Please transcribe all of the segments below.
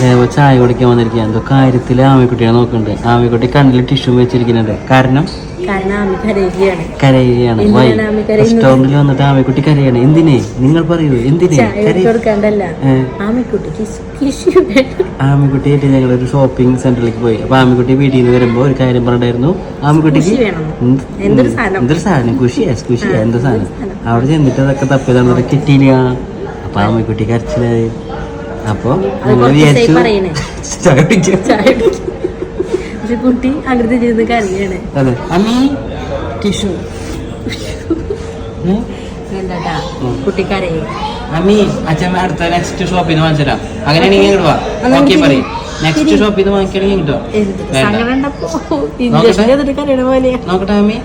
ദേവ ചായ കുടിക്കാൻ വന്നിരിക്കുക എന്തോ കാര്യത്തിൽ ആമിക്കുട്ടിയെ നോക്കുന്നുണ്ട്. ആമിക്കുട്ടി കണ്ണിൽ ടിഷ്യൂ വെച്ചിരിക്കുന്നുണ്ട്. കാരണം? കരയുകയാണ്? റെസ്റ്റോറന്റിൽ വന്നിട്ട് ആമിക്കുട്ടി കരയാണ്. എന്തിനെ? നിങ്ങൾ പറയൂ. എന്തിനെ? ആമിക്കുട്ടി ഞങ്ങൾ ഒരു ഷോപ്പിംഗ് സെന്ററിലേക്ക് പോയി. അപ്പൊ ആമിക്കുട്ടി വീട്ടിൽ നിന്ന് വരുമ്പോ ഒരു കാര്യം പറഞ്ഞായിരുന്നു ആമിക്കുട്ടിക്ക് എന്തൊരു സാധനം? കുഷിയാ കുഷിയാ. എന്തൊരു എന്ത് സാധനം? സാധനം. അവിടെ ചെന്നിട്ട് അതൊക്കെ തപ്പിയതാണ് കിട്ടിയില്ല. അപ്പൊ ആമിക്കുട്ടി കരച്ചിലായി. അപ്പൊ. പക്ഷെ കുട്ടി അകൃതി ചെയ്ത് കരയാണ്. അതെ. അമ്മി ടിഷ്യൂ. എന്താട്ടാ? ഉം. കുട്ടി കരയും അമ്മി അച്ഛൻ അടുത്ത നെക്സ്റ്റ് ഷോപ്പിൽ നിന്ന് അങ്ങനെയാണെങ്കിൽ ഇങ്ങോട്ട് വാ ഓക്കെ പറയും. നെക്സ്റ്റ്. ഷോപ്പിൽ വാങ്ങിക്കണമെങ്കിൽ ഇങ്ങോട്ടോ നോക്കട്ടെ. അമ്മി.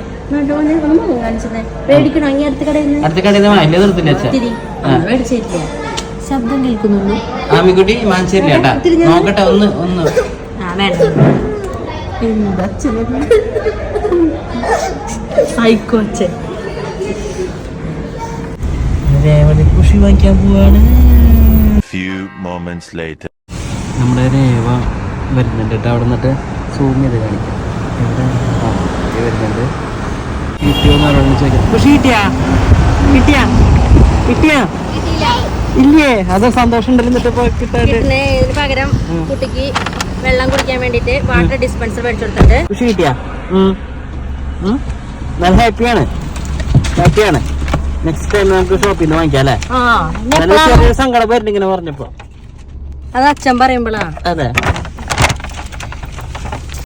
അടുത്ത കടയിൽ വാങ്ങില്ല നിർത്തില്ല അച്ഛൻ ശബ്ദം കേൾക്കുന്നുള്ളൂ. ആമിക്കുട്ടി ഞാൻ- നോക്കട്ടെ ഒന്ന് ഒന്ന്. ആ വേണ്ട. എന്താ അച്ഛനെ? സൈക്കോ അച്ഛൻ. രേവതി കുഷി വാങ്ങിക്കാൻ പോവാണ്. Few moments later. നമ്മുടെ രേവ വരുന്നുണ്ട് കേട്ടോ. അവിടെ നിന്നിട്ട് സൂം ചെയ്ത് കാണിക്കാം. ഇത് വരുന്നുണ്ട്. കിട്ടിയോ എന്ന് ആരോടും ചോദിക്കാം. കുഷി കിട്ടിയാ? കിട്ടിയാ? കിട്ടിയാ? ഇല്ലേ? അത് സന്തോഷം ഇതിന് പകരം കുട്ടിക്ക് വെള്ളം കുടിക്കാൻ വേണ്ടിട്ട് വാട്ടർ ഡിസ്പെൻസർ മേടിച്ചു കൊടുത്തിട്ടുണ്ട് കുഷി കിട്ടിയാ? നല്ല ഹാപ്പിയാണ്. ഹാപ്പിയാണ്. നെക്സ്റ്റ് ടൈം നമുക്ക് ഷോപ്പിൽ നിന്ന് വാങ്ങിക്കാം അല്ലേ? ചെറിയൊരു സങ്കടം വരുന്നിങ്ങനെ പറഞ്ഞപ്പോ. അത് അച്ഛൻ പറയുമ്പോഴാ അതെ.